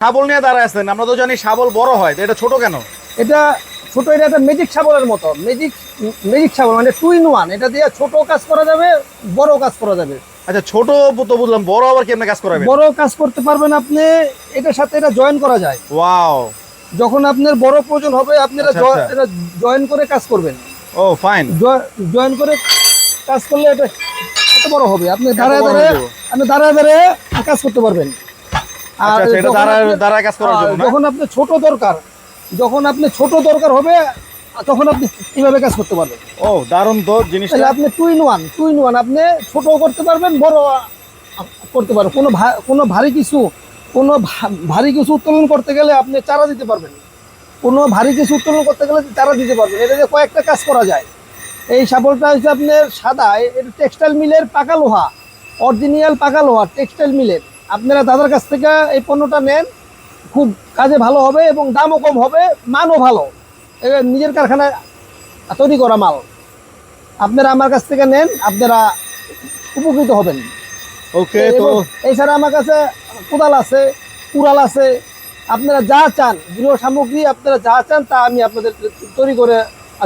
শাবল নিয়ে দাঁড়ায় আছেন আমরা তো জানি শাবল বড় হয় এটা ছোট কেন? এটা ছোট এটা একটা ম্যাজিক শাবলের মতো। ম্যাজিক ম্যাজিক শাবল মানে টু ইন ওয়ান এটা দিয়ে ছোট কাজ করা যাবে বড় কাজ করা যাবে। আচ্ছা ছোট তো বুঝলাম বড় আবার কেমনে কাজ করাবে বড় কাজ করতে পারবেন আপনি এটার সাথে এটা জয়েন করা যায়। ওয়াও যখন আপনার বড় প্রয়োজন হবে আপনি এটা আচ্ছা, জ- আচ্ছা। জয়েন করে কাজ করবেন। ও ফাইন জয়েন করে কাজ করলে এটা এত বড় হবে। আপনি দাঁড়ায় দাঁড়ায় আপনি দাঁড়ায় দাঁড়ায় কাজ করতে পারবেন। আচ্ছা আচ্ছা এটা যখন আপনি- কাজ করার আহ, জন্য যখন আপনি ছোট দরকার যখন আপনি ছোট দরকার হবে তখন আপনি এইভাবে কাজ করতে পারবেন? ও দারুণ তো তাহলে আপনি two in one two in one আপনি ছোট করতে পারবেন বড় করতে পারবেন। কোনো কোনো ভারী কিছু কোনো ভারী কিছু উত্তোলন করতে গেলে আপনি চারা দিতে পারবেন। কোনো ভারী কিছু উত্তোলন করতে গেলে চারা দিতে পারবেন। এটা দিয়ে কয়েকটা কাজ করা যায়। এই শাবলটা হচ্ছে আপনার সাদা এটা টেক্সটাইল মিলের পাকা লোহা অরিজিনাল পাকা লোহা টেক্সটাইল মিলের আপনারা দাদার কাছ থেকে এই পণ্যটা নেন খুব কাজে ভালো হবে এবং দামও কম হবে মানও ভালো। নিজের কারখানায় তৈরি করা মাল। আপনারা আমার কাছ থেকে নেন আপনারা উপকৃত হবেন। ওকে তো এছাড়া আমার কাছে কোদাল আছে কুড়াল আছে। আপনারা যা চান গৃহ সামগ্রী আপনারা যা চান তা আমি আপনাদের তৈরি করে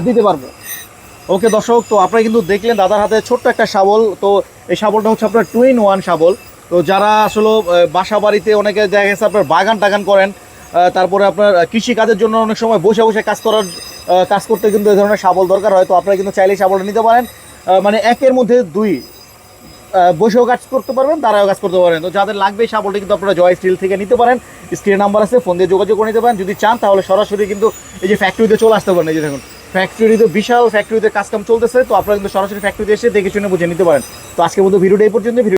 দিতে পারব। ওকে দর্শক তো আপনারা কিন্তু দেখলেন দাদার হাতে ছোট্ট একটা শাবল। তো এই শাবলটা হচ্ছে আপনার টু ইন ওয়ান শাবল। তো যারা আসলে বাসা বাড়িতে অনেকে দেখা গেছে আপনার বাগান টাগান করেন তারপরে আপনার কৃষি কাজের জন্য অনেক সময় বসে বসে কাজ করার কাজ করতে কিন্তু এই ধরনের শাবল দরকার হয়, তো আপনারা কিন্তু চাইলেই শাবলটা নিতে পারেন। মানে একের মধ্যে দুই বসেও কাজ করতে পারবেন তারাও কাজ করতে পারেন তো যাদের লাগবে এই শাবলটি কিন্তু আপনারা জয় স্টিল থেকে নিতে পারেন। স্ক্রিন নাম্বার আছে, ফোন দিয়ে যোগাযোগ করে নিতে পারেন। যদি চান, তাহলে সরাসরি কিন্তু এই যে ফ্যাক্টরিতে চলে আসতে পারেন। এই যে দেখুন ফ্যাক্টরিতে বিশাল ফ্যাক্টরিতে কাজকাম চলতেছে, তো আপনারা কিন্তু সরাসরি ফ্যাক্টরিতে এসে দেখে শুনে বুঝে নিতে পারেন। তো আজকের মতো ভিডিওটা এই পর্যন্ত ভিডিও